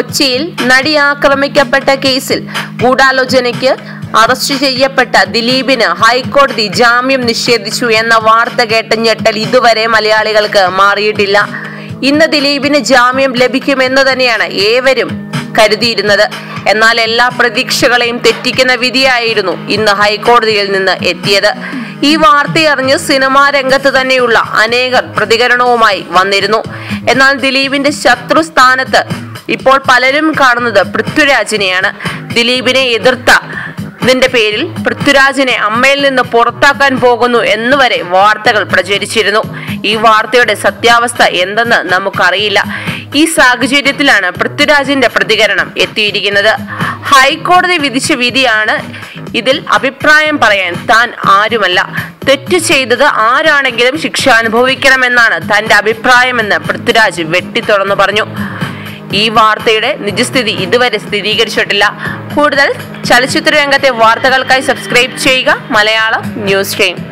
കൊച്ചിയിൽ നടി ആക്രമിക്കപ്പെട്ട കേസിൽ ഗൂഢാലോചനയ്ക്ക് അറസ്റ്റ് ചെയ്യപ്പെട്ട ദിലീപിന് ഹൈക്കോടതി ജാമ്യം നിഷേധിച്ചു എന്ന വാർത്ത കേട്ട ഞെട്ടൽ ഇതുവരെ മലയാളികൾക്ക് മാറിയിട്ടില്ല. ഇന്ന് ദിലീപിന് ജാമ്യം ലഭിക്കുമെന്ന് തന്നെയാണ് ഏവരും കരുതിയിരുന്നത്. എന്നാൽ എല്ലാ പ്രതീക്ഷകളെയും തെറ്റിക്കുന്ന വിധിയായിരുന്നു ഇന്ന് ഹൈക്കോടതിയിൽ നിന്ന് എത്തിയത്. ഈ വാർത്തയറിഞ്ഞ് സിനിമാ രംഗത്ത് തന്നെയുള്ള അനേകർ പ്രതികരണവുമായി വന്നിരുന്നു. എന്നാൽ ദിലീപിന്റെ ശത്രു സ്ഥാനത്ത് ഇപ്പോൾ പലരും കാണുന്നത് പൃഥ്വിരാജിനെയാണ്. ദിലീപിനെ എതിർത്ത ഇതിന്റെ പേരിൽ പൃഥ്വിരാജിനെ അമ്മയിൽ നിന്ന് പുറത്താക്കാൻ പോകുന്നു എന്നുവരെ വാർത്തകൾ പ്രചരിച്ചിരുന്നു. ഈ വാർത്തയുടെ സത്യാവസ്ഥ എന്തെന്ന് നമുക്കറിയില്ല. ഈ സാഹചര്യത്തിലാണ് പൃഥ്വിരാജിന്റെ പ്രതികരണം എത്തിയിരിക്കുന്നത്. ഹൈക്കോടതി വിധിച്ച വിധിയാണ് ഇതിൽ അഭിപ്രായം പറയാൻ താൻ ആരുമല്ല. തെറ്റ് ചെയ്തത് ആരാണെങ്കിലും ശിക്ഷ അനുഭവിക്കണമെന്നാണ് തന്റെ അഭിപ്രായമെന്ന് പൃഥ്വിരാജ് വെട്ടിത്തുറന്നു പറഞ്ഞു. ഈ വാർത്തയുടെ നിജസ്ഥിതി ഇതുവരെ സ്ഥിരീകരിച്ചിട്ടില്ല. കൂടുതൽ ചലച്ചിത്ര രംഗത്തെ വാർത്തകൾക്കായി സബ്സ്ക്രൈബ് ചെയ്യുക. Malayalam news time.